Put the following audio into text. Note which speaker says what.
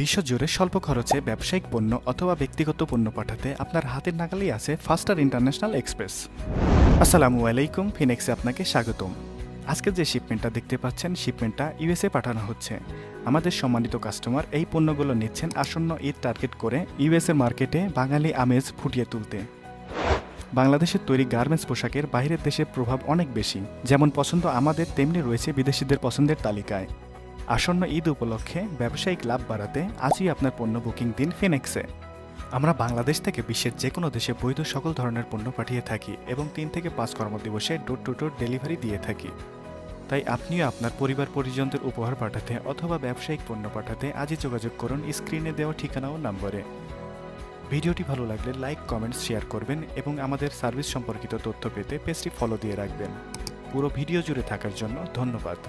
Speaker 1: বিশ্বজুড়ে স্বল্প খরচে ব্যবসায়িক পণ্য অথবা ব্যক্তিগত পণ্য পাঠাতে আপনার হাতের নাগালেই আছে ফাস্টার ইন্টারন্যাশনাল এক্সপ্রেস আসসালামু আলাইকুম ফিনেক্সে আপনাকে স্বাগতম। আজকে যে শিপমেন্টটা দেখতে পাচ্ছেন শিপমেন্টটা ইউএসএ পাঠানো হচ্ছে। আমাদের সম্মানিত কাস্টমার এই পণ্যগুলো নিচ্ছেন আসন্ন ঈদ টার্গেট করে ইউএসএ মার্কেটে বাঙালি আমেজ ফুটিয়ে তুলতে। বাংলাদেশের তৈরি গার্মেন্টস পোশাকের বাইরের দেশের প্রভাব অনেক বেশি। যেমন পছন্দ আমাদের, তেমনি রয়েছে বিদেশিদের পছন্দের তালিকায়। আসন্ন ঈদ উপলক্ষে ব্যবসায়িক লাভ বাড়াতে আজই আপনার পণ্য বুকিং দিন ফিনেক্সে। আমরা বাংলাদেশ থেকে বিশ্বের যে কোনো দেশে বৈধ সকল ধরনের পণ্য পাঠিয়ে থাকি এবং তিন থেকে পাঁচ কর্মদিবসে ডোর টু ডোর ডেলিভারি দিয়ে থাকি। তাই আপনিও আপনার পরিবার পরিজনদের উপহার পাঠাতে অথবা ব্যবসায়িক পণ্য পাঠাতে আজই যোগাযোগ করুন স্ক্রিনে দেওয়া ঠিকানা ও নম্বরে। ভিডিওটি ভালো লাগলে লাইক, কমেন্টস, শেয়ার করবেন এবং আমাদের সার্ভিস সম্পর্কিত তথ্য পেতে পেজটি ফলো দিয়ে রাখবেন। পুরো ভিডিও জুড়ে থাকার জন্য ধন্যবাদ।